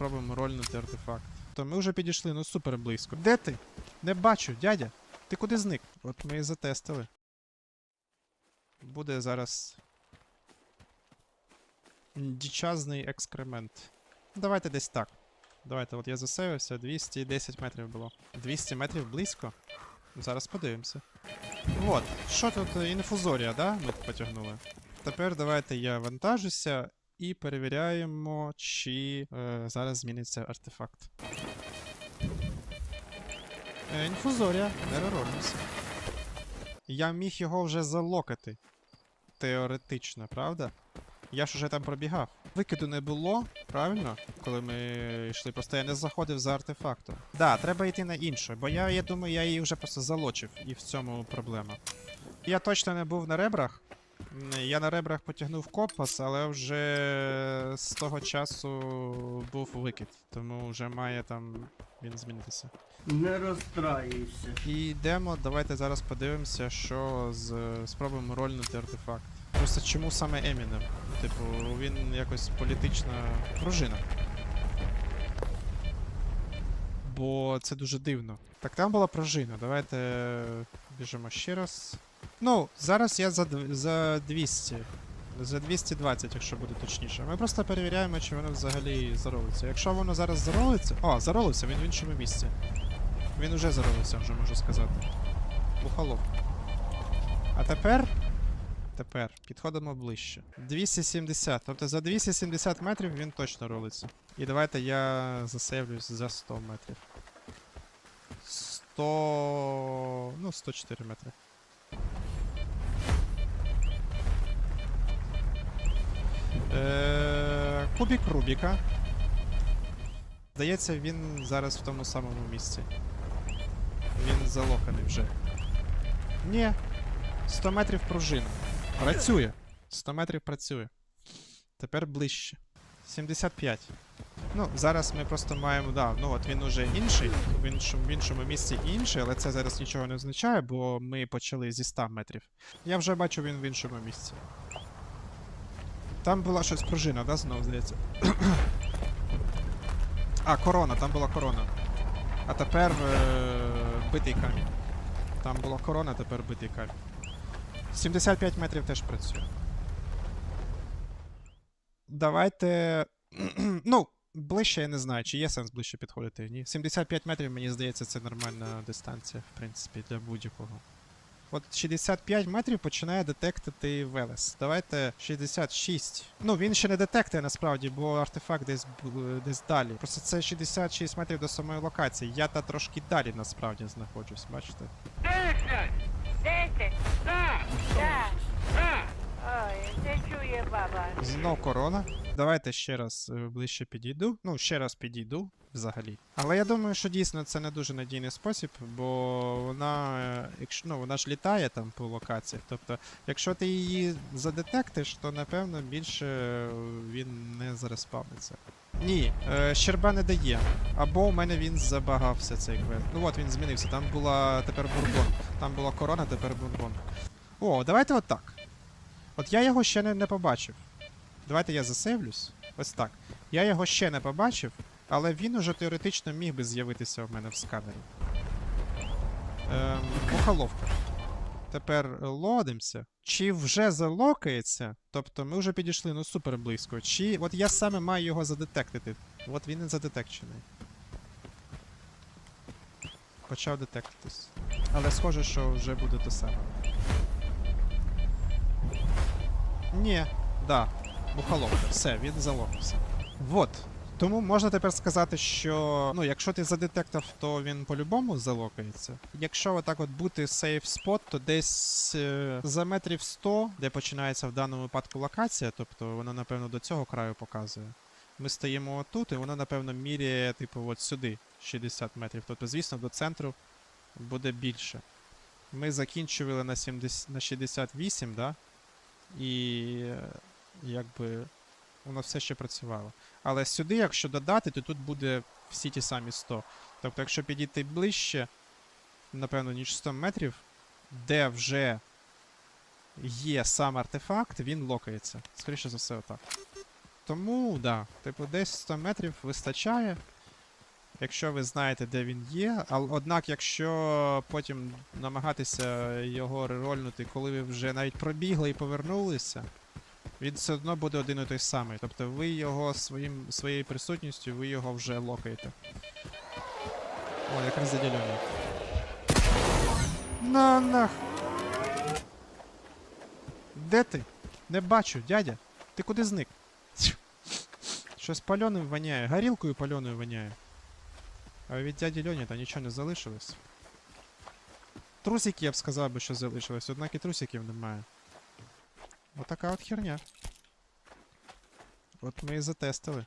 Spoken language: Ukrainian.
Пробуємо рольнути артефакт. То ми вже підійшли, ну супер близько. Де ти? Не бачу, дядя. Ти куди зник? От ми і затестили. Буде зараз. Дічазний екскремент. Давайте десь так. Давайте, от я засейвився, 210 метрів було. 200 метрів близько. Зараз подивимося. От, що тут е, інфузорія, да? Ми потягнули. Тепер давайте я вантажуся і перевіряємо, чи е, зараз зміниться артефакт. Е, інфузорія, неророльність. Я міг його вже залокати. Теоретично, правда? Я ж уже там пробігав. Викиду не було, правильно? Коли ми йшли, просто я не заходив за артефактом. Да, треба йти на інше, бо я, я думаю, я її вже просто залочив, і в цьому проблема. Я точно не був на ребрах. Я на ребрах потягнув компас, але вже з того часу був викид, тому вже має там він змінитися. Не розстраюйся. І йдемо, давайте зараз подивимося, що з спробуємо рольнути артефакт. Просто чому саме Емінем? Типу, він якось політична пружина. Бо це дуже дивно. Так там була пружина. Давайте біжимо ще раз. Ну, зараз я за, за 200. За 220, якщо буде точніше. Ми просто перевіряємо, чи воно взагалі заролиться. Якщо воно зараз заролиться. О, заролився, він в іншому місці. Він уже заролився, вже можу сказати. Бухалов. А тепер. Тепер підходимо ближче. 270. Тобто за 270 метрів він точно ролиться. І давайте я засейвлюсь за 100 метрів. 100. Ну, 104 метри. Е, кубік Рубіка. Здається, він зараз в тому самому місці. Він залоканий вже. Ні. 100 метрів пружина. Працює. 100 метрів працює. Тепер ближче. 75. Ну, зараз ми просто маємо, да, ну от він уже інший, в іншому, в іншому місці інший, але це зараз нічого не означає, бо ми почали зі 100 метрів. Я вже бачу він в іншому місці. Там була щось пружина, да, знову здається. а, корона, там була корона. А тепер е- битий камінь. Там була корона, тепер битий камінь. 75 метрів теж працює. Давайте. ну, ближче я не знаю, чи є сенс ближче підходити. Ні. 75 метрів, мені здається, це нормальна дистанція, в принципі, для будь-якого. От 65 метрів починає детектити Велес. Давайте 66. Ну, він ще не детектує насправді, бо артефакт десь, десь далі. Просто це 66 метрів до самої локації. Я та трошки далі насправді знаходжусь, бачите? Десять? Так. Ой, не чує баба. Знов корона. Давайте ще раз е, ближче підійду. Ну, ще раз підійду взагалі. Але я думаю, що дійсно це не дуже надійний спосіб, бо вона, е, якщо ну, вона ж літає там по локаціях. Тобто, якщо ти її задетектиш, то напевно більше е, він не зареспавниться. Ні, е, щерба не дає. Або у мене він забагався цей квест. Ну от він змінився. Там була тепер бурбон. Там була корона, тепер бурбон. О, давайте отак. От я його ще не, не побачив. Давайте я засейвлюсь. Ось так. Я його ще не побачив, але він уже теоретично міг би з'явитися в мене в сканері. Ем, Мухоловка. Тепер лодимося. Чи вже залокається? Тобто ми вже підійшли ну супер близько. Чи от я саме маю його задетектити. От він і задетекчений. Почав детектитись. Але схоже, що вже буде те саме. Ні, да. Бухаловка. Все, він залогився. Вот. Тому можна тепер сказати, що ну, якщо ти задетектив, то він по-любому залокається. Якщо отак от бути сейф спот, то десь е, за метрів 100, де починається в даному випадку локація, тобто воно, напевно, до цього краю показує. Ми стоїмо отут, і воно, напевно, міряє, типу, от сюди, 60 метрів. Тобто, звісно, до центру буде більше. Ми закінчували на, 70, на 68, да? І якби воно все ще працювало. Але сюди, якщо додати, то тут буде всі ті самі 100. Тобто, якщо підійти ближче, напевно, ніж 100 метрів, де вже є сам артефакт, він локається. Скоріше за все, отак. Тому, да, типу, десь 100 метрів вистачає. Якщо ви знаєте, де він є. А, однак, якщо потім намагатися його рерольнути, коли ви вже навіть пробігли і повернулися, він все одно буде один і той самий. Тобто ви його своїм, своєю присутністю, ви його вже локаєте. О, якраз заділений. На нах. Де ти? Не бачу, дядя. Ти куди зник? Щось пальоним воняє, горілкою пальоною воняє. А від дяді Льоні та нічого не залишилось. Трусики я б сказав би, що залишилось, однак і трусиків немає. Отака от херня. От ми і затестили.